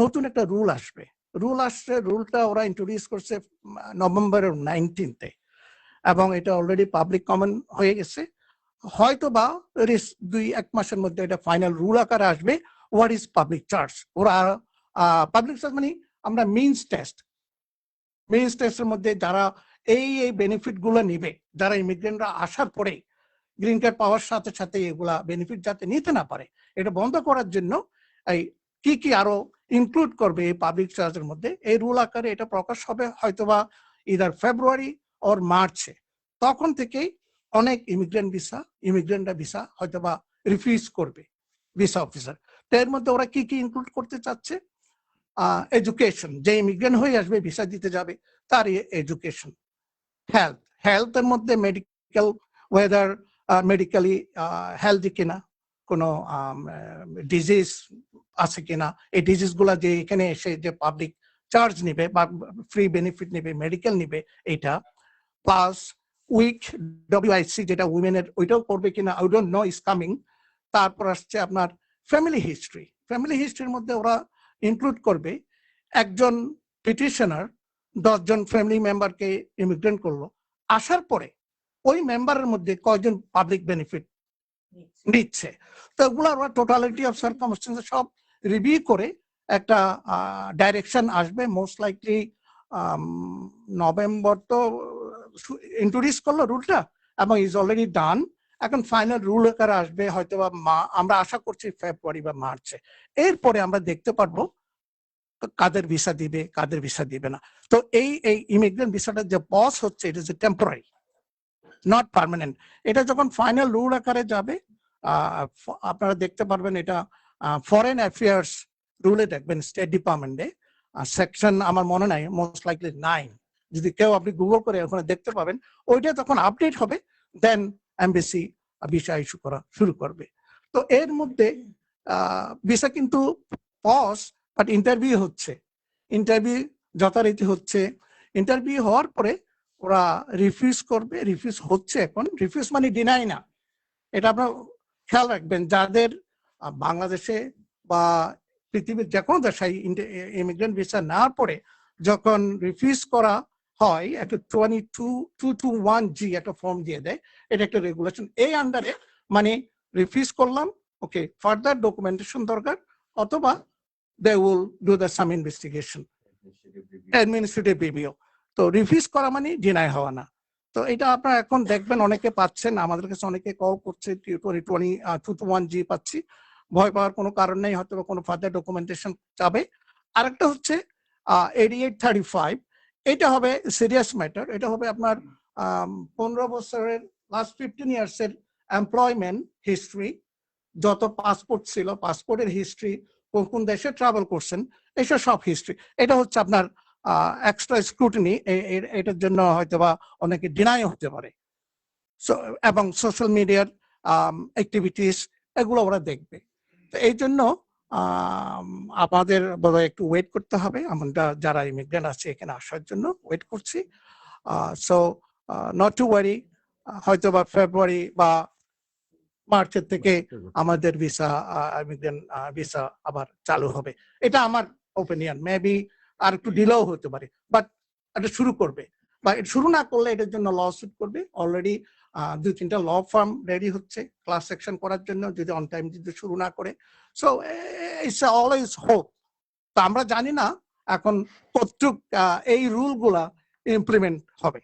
নতুন একটা রুল আসবে। রুল আসছে রুলটা ওরা ইন্ট্রোডিউস করছে নভেম্বরের নাইনটিনতে এবং এটা অলরেডি পাবলিক কমন হয়ে গেছে। হয়তো বা দুই, এক মাসের মধ্যে এটা ফাইনাল রুল আকারে আসবে। হোয়াট ইজ পাবলিক চার্জ ওরা পাবলিক চার্জ মানে আমরা মিনস টেস্ট মিনস টেস্টের মধ্যে যারা এই এই বেনিফিটগুলো নিবে, যারা ইমিগ্রেন্টরা আসার পরে গ্রিন কার্ড পাওয়ার সাথে সাথে এগুলা বেনিফিট যাতে নিতে না পারে, এটা বন্ধ করার জন্য এই কি কি আরও ইনক্লুড করবে এই পাবলিক চার্জের মধ্যে। এই রুল আকারে এটা প্রকাশ হবে হয়তোবা ইদার ফেব্রুয়ারি ওর মার্চে তখন থেকেই অনেক ইমিগ্রেন্ট ভিসা ইমিগ্রেন্টরা ভিসা হয়তোবা রিফিউজ করবে ভিসা অফিসার এর মধ্যে ওরা কি কি ইনক্লুড করতে চাচ্ছে? এডুকেশন যে ইমিগ্রেন্ট হয়ে আসবে ভিসা দিতে যাবে, তার এডুকেশন হেলথ হেলথের মধ্যে মেডিকেল ওয়েদার মেডিকেলি হেলদি কিনা, কোনো ডিজিজ আছে কিনা এই ডিজিজগুলা যে এখানে এসে যে পাবলিক চার্জ নিবে বা ফ্রি বেনিফিট নিবে মেডিকেল নিবে এটা প্লাস উইক ডব্লিউআইসি যেটা উইমেনের ওইটাও করবে কিনা I don't know is coming তারপর আসছে আপনার ফ্যামিলি হিস্ট্রি ফ্যামিলি হিস্ট্রির মধ্যে ওরা ইনক্লুড করবে একজন পিটিশনার দশজন ফ্যামিলি মেম্বারকে ইমিগ্রেন্ট করল আসার পরে ওই মেম্বারের মধ্যে কয়জন পাবলিক বেনিফিট নিচ্ছে। তো ওগুলো ওরা টোটালিটি অফ সার্কামস্টেন্স সব রিভিউ করে একটা ডাইরেকশন আসবে মোস্ট লাইকলি নভেম্বর তো ইন্ট্রোডিউস করল রুলটা এবং ইজ অলরেডি ডান এখন ফাইনাল রুল আকারে আসবে হয়তো বা আমরা আশা করছি ফেব্রুয়ারি বা মার্চে এরপরে আমরা দেখতে পারব কাদের ভিসা দিবে, কাদের ভিসা দিবে না। তো এই এই ইমিগ্রেন্ট ভিসাটা যে পজ হচ্ছে it is a temporary not permanent এটা যখন ফাইনাল রুল আকারে যাবে আপনারা দেখতে পারবেন এটা ফরেন অ্যাফেয়ার্স রুলে দেখবেন স্টেট ডিপার্টমেন্টে সেকশন আমার মনে নাই মোস্ট লাইকলি নাইন যদি কেউ আপনি গুগল করে ওখানে দেখতে পাবেন, ওইটা যখন আপডেট হবে দেন এমবিসি ভিসা ইস্যু করা শুরু করবে। তো এর মধ্যে ভিসা কিন্তু পজ বাট ইন্টারভিউ হচ্ছে। ইন্টারভিউ যথারীতি হচ্ছে। ইন্টারভিউ হওয়ার পরে ওরা রিফিউজ করবে রিফিউজ হচ্ছে এখন। রিফিউজ মানে ডিনাই না। এটা আপনার খেয়াল রাখবেন, যাদের বাংলাদেশে বা পৃথিবীর যে কোনো দেশে ইমিগ্রেন্ট ভিসা নেওয়ার পরে যখন রিফিউজ করা হয় একটা twenty two two two one G একটা ফর্ম দিয়ে দেয় এটা একটা রেগুলেশন এই আন্ডারে মানে রিফিউজ করলাম ওকে ফার্দার ডকুমেন্টেশন দরকার অথবা they will do the some investigation administrative review তো রিফিউজ করা মানে ডিনাই হওয়া না। তো এটা আপনারা এখন দেখবেন অনেকে পাচ্ছেন আমাদের কাছে অনেকে কল করছে twenty twenty two two one G পাচ্ছি। ভয় পাওয়ার কোনো কারণ নেই, হয়তো বা কোনো ফার্দার ডকুমেন্টেশন যাবে আরেকটা হচ্ছে এইটি এইট থার্টি ফাইভ এটা হবে সিরিয়াস ম্যাটার এটা হবে আপনার পনেরো বছরের লাস্ট ফিফটিন ইয়ার্স এর এমপ্লয়মেন্ট হিস্ট্রি যত পাসপোর্ট ছিল পাসপোর্টের হিস্ট্রি কোন কোন দেশে ট্রাভেল করছেন, এসব সব হিস্ট্রি এটা হচ্ছে আপনার এক্সট্রা স্ক্রুটিনি এটার জন্য হয়তো বা অনেকে ডিনাই হতে পারে। এবং সোশ্যাল মিডিয়ার অ্যাক্টিভিটিস এগুলো ওরা দেখবে। তো এই জন্য আমাদের বোধহয় একটু ওয়েট করতে হবে। আমরা যারা ইমিগ্রেন্ট আছে এখানে আসার জন্য ওয়েট করছি। সো নট টু ওয়ারি হয়তো বা ফেব্রুয়ারি বা মার্চের থেকে আমাদের ভিসা ইমিগ্রেন্ট ভিসা আবার চালু হবে। এটা আমার ওপিনিয়ন মেবি আর একটু ডিলেও হতে পারে। বাট এটা শুরু করবে। বা শুরু না করলে এটার জন্য ল সুট করবে। অলরেডি দু তিনটা ল ফার্ম রেডি হচ্ছে ক্লাস সেকশন করার জন্য যদি অন টাইম যদি শুরু না করে। সো ইটস অলওয়েজ হোপ তো আমরা জানি না এখন কতটুক এই রুলগুলা ইমপ্লিমেন্ট হবে।